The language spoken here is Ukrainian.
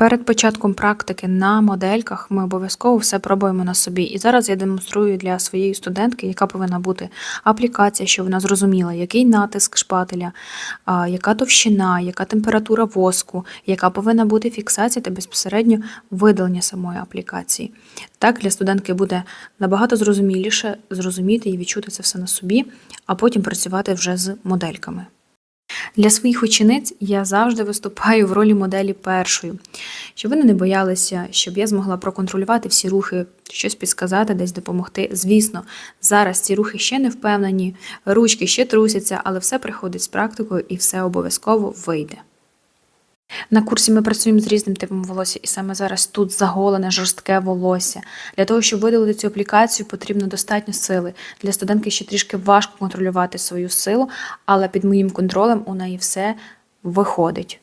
Перед початком практики на модельках ми обов'язково все пробуємо на собі. І зараз я демонструю для своєї студентки, яка повинна бути аплікація, щоб вона зрозуміла, який натиск шпателя, яка товщина, яка температура воску, яка повинна бути фіксація та безпосередньо видалення самої аплікації. Так для студентки буде набагато зрозуміліше зрозуміти і відчути це все на собі, а потім працювати вже з модельками. Для своїх учениць я завжди виступаю в ролі моделі першою, щоб вони не боялися, щоб я змогла проконтролювати всі рухи, щось підсказати, десь допомогти. Звісно, зараз ці рухи ще не впевнені, ручки ще трусяться, але все приходить з практикою і все обов'язково вийде. На курсі ми працюємо з різним типом волосся, і саме зараз тут заголене жорстке волосся. Для того, щоб видалити цю аплікацію, потрібно достатньо сили. Для студентки ще трішки важко контролювати свою силу, але під моїм контролем у неї все виходить.